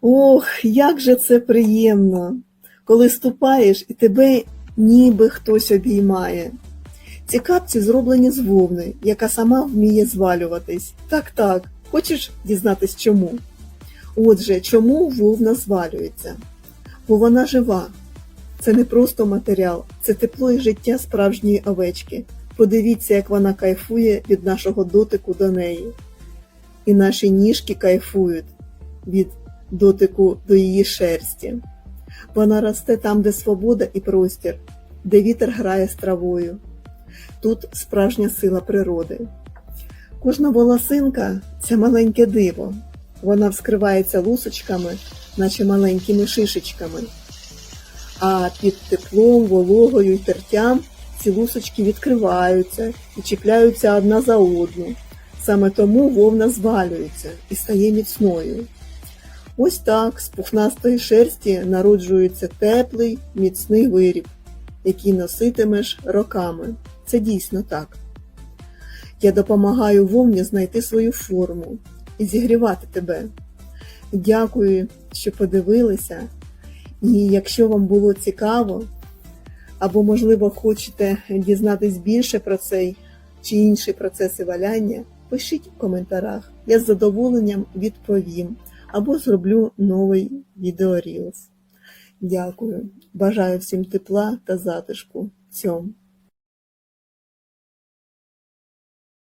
Ох, як же це приємно, коли ступаєш і тебе ніби хтось обіймає. Ці капці зроблені з вовни, яка сама вміє звалюватись. Так, так, хочеш дізнатись чому? Отже, чому вовна звалюється? Бо вона жива. Це не просто матеріал, це тепло і життя справжньої овечки. Подивіться, як вона кайфує від нашого дотику до неї. І наші ніжки кайфують від дотику до її шерсті. Вона росте там, де свобода і простір, де вітер грає з травою. Тут справжня сила природи. Кожна волосинка це маленьке диво. Вона вскривається лусочками, наче маленькими шишечками. А під теплом, вологою й тертям ці лусочки відкриваються і чіпляються одна за одну. Саме тому вовна звалюється і стає міцною. Ось так з пухнастої шерсті народжується теплий, міцний виріб, який носитимеш роками. Це дійсно так. Я допомагаю вовні знайти свою форму і зігрівати тебе. Дякую, що подивилися. І якщо вам було цікаво, або, можливо, хочете дізнатись більше про цей чи інші процеси валяння, пишіть в коментарях. Я з задоволенням відповім або зроблю новий відеорілс. Дякую. Бажаю всім тепла та затишку. Цьом.